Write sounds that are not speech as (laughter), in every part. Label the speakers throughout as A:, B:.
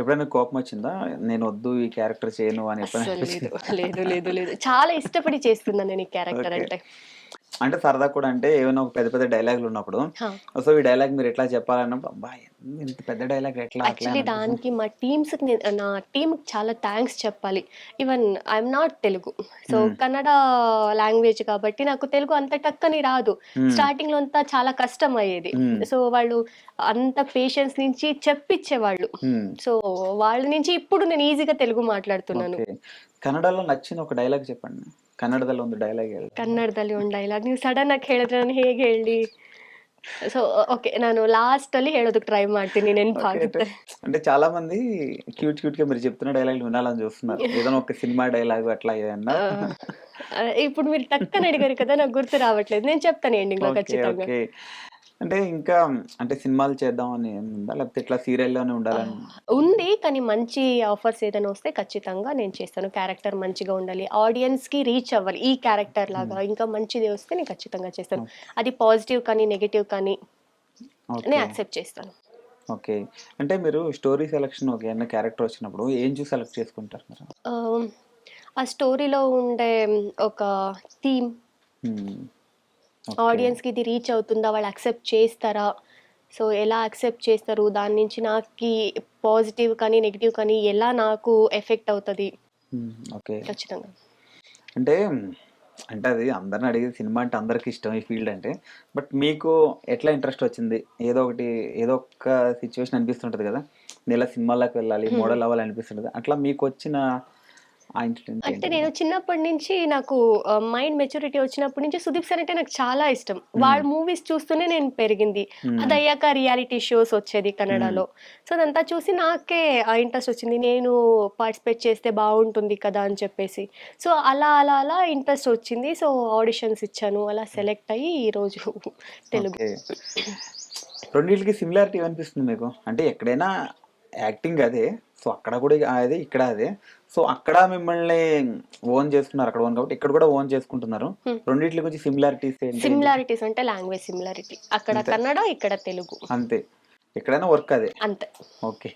A: ఎప్పుడైనా కోపం వచ్చిందా నేను వద్దు ఈ క్యారెక్టర్ చేయను అని?
B: లేదు లేదు లేదు చాలా ఇష్టపడి చేస్తున్నాను నేను ఈ క్యారెక్టర్. అంటే
A: అంటే సరదా కూడా అంటే ఏమైనా ఒక పెద్ద పెద్ద డైలాగులు ఉన్నప్పుడు. సో ఈ డైలాగ్ మీరు ఎట్లా చెప్పాలన్నప్పుడు అబ్బా ఇంత పెద్ద డైలాగ్ ఎట్లా
B: యాక్చువల్లీ దానికి మా టీమ్స్ నా టీమ్ చాలా థ్యాంక్స్ చెప్పాలి even I'm not Telugu so
A: Hmm.
B: Kannada language కాబట్టి నాకు తెలుగు అంత టక్కని రాదు
A: Hmm.
B: స్టార్టింగ్లో అంతా చాలా కష్టం అయ్యేది
A: Hmm.
B: సో వాళ్ళు అంత పేషెన్స్ నుంచి చెప్పిచ్చేవాళ్ళు
A: Hmm.
B: సో వాళ్ళ నుంచి ఇప్పుడు నేను ఈజీగా తెలుగు మాట్లాడుతున్నాను
A: కన్నడలో నచ్చిన ఒక డైలాగ్ చెప్పండి ಕನ್ನಡದಲ್ಲಿ ಒಂದು ಡೈಲಾಗ್ ಹೇಳಿ
B: ಕನ್ನಡದಲ್ಲಿ ಒಂದು ಡೈಲಾಗ್ ನೀವು ಸಡನ್ ಆಗಿ ಹೇಳಿದ್ರೆ ನಾನು ಹೇಗೆ ಹೇಳಿ? సో ఓకే నేను లాస్ట్ అల్లి హేళోదుకు ట్రై ಮಾಡ್ತೀನಿ ನೆನಪು ಆಗುತ್ತೆ
A: అంటే చాలా మంది క్యూట్ క్యూట్గా మీరు చెప్తున్న డైలాగ్ వినాలని చూస్తున్నారు ఏదైనా ఒక సినిమా డైలాగ్ అట్లా ఏదన్నా
B: ఇప్పుడు మీరు టక్కన అడిగారు కదా నాకు గుర్తు రావట్లేదు నేను చెప్తాను
A: ఎండింగ్లో
B: ఖచ్చితంగా
A: అంటే ఇంకా అంటే సినిమాలు చేద్దాం అని ఉందా లేకపోతే ఇట్లా సీరియల్లోనే ఉండాలని
B: ఉంది కానీ మంచి ఆఫర్స్ ఏదైనా వస్తే ఖచ్చితంగా నేను చేస్తాను. క్యారెక్టర్ మంచిగా ఉండాలి. ఆడియన్స్కి రీచ్ అవ్వాలి ఈ క్యారెక్టర్ లాగా. ఇంకా మంచిది వస్తే నేను ఖచ్చితంగా చేస్తాను. అది పాజిటివ్ కానీ నెగిటివ్ కానీ
A: ఓకే.
B: నేను యాక్సెప్ట్ చేస్తాను.
A: ఓకే. అంటే మీరు స్టోరీ సెలక్షన్ ఒక ఏమైనా క్యారెక్టర్ వచ్చినప్పుడు ఏం చూసి సెలెక్ట్ చేసుకుంటారు మీరు?
B: ఆ, స్టోరీలో ఉండే ఒక థీమ్.
A: ఓకే.
B: ఆడియన్స్కి ఇది రీచ్ అవుతుందా? వాళ్ళు యాక్సెప్ట్ చేస్తారా? సో ఎలా యాక్సెప్ట్ చేస్తారు? దాని నుంచి నాకు పాజిటివ్ కానీ నెగిటివ్ కానీ ఎలా నాకు ఎఫెక్ట్ అవుతుంది?
A: Hmm. ఓకే
B: ఖచ్చితంగా.
A: అంటే అంటే అది అందరిని అడిగేది సినిమా అంటే అందరికి ఇష్టం ఈ ఫీల్డ్ అంటే. బట్ మీకు ఎట్లా ఇంట్రెస్ట్ వచ్చింది? ఏదో ఒకటి ఏదో ఒక సిచ్యువేషన్ అనిపిస్తుంటది కదా? నేను ఇలా సినిమాలకు వెళ్ళాలి మోడల్ అవ్వాలి అనిపిస్తుంటది అట్లా మీకు వచ్చిన
B: అంటే నేను చిన్నప్పటి నుంచి నాకు మైండ్ మెచ్యూరిటీ వచ్చినప్పటి నుంచి సుదీప్ సార్ అంటే నాకు చాలా ఇష్టం. వాళ్ళ మూవీస్ చూస్తూనే నేను పెరిగింది. అది అయ్యాక రియాలిటీ షోస్ వచ్చేది కన్నడలో. సో అదంతా చూసి నాకే ఆ ఇంట్రెస్ట్ వచ్చింది. నేను పార్టిసిపేట్ చేస్తే బాగుంటుంది కదా అని చెప్పేసి. సో అలా అలా అలా ఇంట్రెస్ట్ వచ్చింది. సో ఆడిషన్స్ ఇచ్చాను. అలా సెలెక్ట్ అయ్యి ఈరోజు తెలుగు.
A: ఓకే. రెండింటికి సిమిలారిటీ ఏమనిపిస్తుంది మీకు? అంటే ఎక్కడైనా యాక్టింగ్ అదే. సో అక్కడ కూడా అదే ఇక్కడ అదే. సో అక్కడ మిమ్మల్ని ఓన్ చేసుకున్నారు అక్కడ ఓన్ కాబట్టి ఇక్కడ కూడా ఓన్ చేసుకుంటున్నారు
B: Hmm.
A: రెండింటికి వచ్చి సిమిలారిటీస్ ఏంటి
B: సిమిలారిటీస్ అంటే లాంగ్వేజ్ సిమిలారిటీ అక్కడ
A: అంతే.
B: కన్నడ ఇక్కడ తెలుగు
A: అంతే ఎక్కడైనా వర్క్ అదే
B: అంతే
A: ಓಕೆ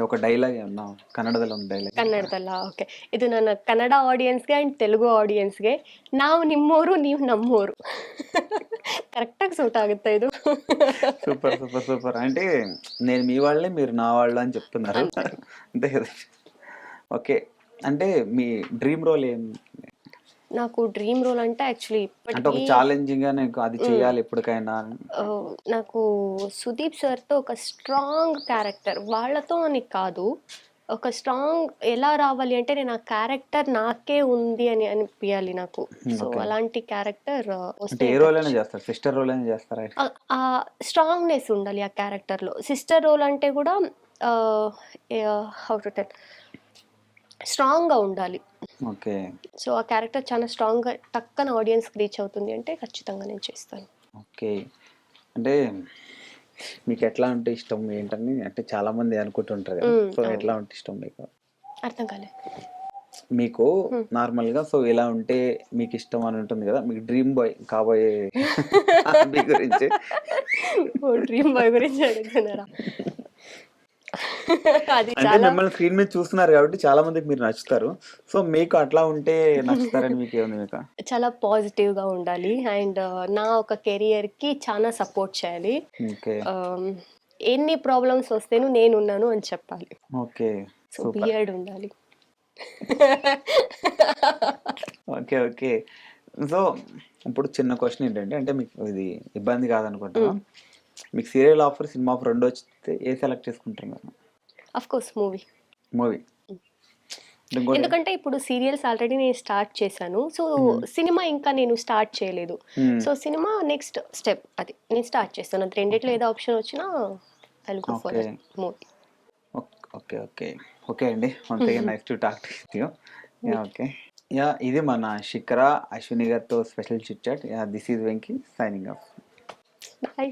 A: ఒక ಡೈಲಾಗ್ ಏನ ಕನ್ನಡದಲ್ಲಿ ಒಂದು ಡೈಲಾಗ್
B: ಕನ್ನಡದಲ್ಲ ಓಕೆ ಇದು ನನ್ನ ಕನ್ನಡ ಆಡಿಯನ್ಸ್ಗೆ ಆ್ಯಂಡ್ ತೆಲುಗು ಆಡಿಯನ್ಸ್ಗೆ ನಾವು ನಿಮ್ಮೋರು ನೀವು ನಮ್ಮೋರು ಕರೆಕ್ಟಾಗಿ ಸೂಟ್ ಆಗುತ್ತೆ ಇದು
A: సూపర్ సూపర్ సూపర్ అంటే నేను మీ వాళ్ళే మీరు నా వాళ్ళు అని చెప్తున్నారు అంతే కదా ఓకే. అంటే మీ డ్రీమ్ రోల్ ఏం?
B: నాకు డ్రీమ్ రోల్ అంటే యాక్చువల్లీ
A: అంటే ఒక ఛాలెంజింగ్గా నాకు అది చేయాలి ఎప్పటికైనా
B: నాకు సుదీప్ సార్తో ఒక స్ట్రాంగ్ క్యారెక్టర్ వాళ్ళతో అని కాదు. ఒక స్ట్రాంగ్ ఎలా రావాలి అంటే నేను ఆ క్యారెక్టర్ నాకే ఉంది అని అనిపించాలి నాకు. సో. అలాంటి క్యారెక్టర్
A: సిస్టర్ రోల్
B: ఆ- స్ట్రాంగ్నెస్ ఉండాలి ఆ క్యారెక్టర్లో. సిస్టర్ రోల్ అంటే కూడా హౌ టు టెల్? స్ట్రాంగ్గా ఉండాలి.
A: ఓకే.
B: సో ఆ క్యారెక్టర్ చాలా స్ట్రాంగ్గా టక్కన ఆడియన్స్కి రీచ్ అవుతుంది అంటే ఖచ్చితంగా నేను చేస్తాను.
A: ఓకే. అంటే మీకు ఎట్లా ఉంటే ఇష్టం ఏంటని అంటే చాలా మంది అనుకుంటుంటారు కదా. సో. ఎట్లా ఉంటే ఇష్టం మీకు?
B: అర్థం కాలేదు.
A: మీకు నార్మల్గా సో ఇలా ఉంటే మీకు ఇష్టం అని ఉంటుంది కదా. మీకు డ్రీమ్ బాయ్ కాబోయే (laughs) మీ గురించి.
B: డ్రీమ్ బాయ్ గురించి అడుగుతున్నారా? అది
A: అంటే మిమ్మల్ని స్క్రీన్ మీద చూస్తున్నారు కాబట్టి చాలా మందికి మీరు నచ్చుతారు. సో మీకు అట్లా ఉంటే నచ్చుతారని మీకు ఏముంది మీకు?
B: చాలా పాజిటివ్గా ఉండాలి. అండ్ నా ఒక కెరియర్కి చాలా సపోర్ట్ చేయాలి. ఎన్ని ప్రాబ్లమ్స్ వస్తేను నేను ఉన్నాను అని చెప్పాలి.
A: ఓకే.
B: సో బియర్డ్ ఉండాలి.
A: Okay okay. సో ఇప్పుడు చిన్న క్వశ్చన్ ఏంటంటే అంటే మీకు ఇది ఇబ్బంది కాదనుకుంటా మీకు సీరియల్ ఆఫర్ సినిమా ఆఫర్ రెండు వస్తే ఏ సెలెక్ట్ చేసుకుంటారు మీరు?
B: అఫ్ కోర్స్ మూవీ
A: మూవీ
B: ఎందుకంటే ఇప్పుడు సీరియల్స్ ఆల్రెడీ నేను స్టార్ట్ చేశాను. సో సినిమా ఇంకా నేను స్టార్ట్ చేయలేదు.
A: Hmm.
B: So cinema next step అది. నేను స్టార్ట్ చేస్తాను. అది రెండిట్లో ఏదో ఆప్షన్ వచ్చినా Telugu for
A: Okay.
B: Movie
A: okay okay okay అండి. Once again nice to talk to you yeah okay yeah ఇది మన శిఖర అశ్విని గారితో special chit chat yeah this is Venky signing off
B: bye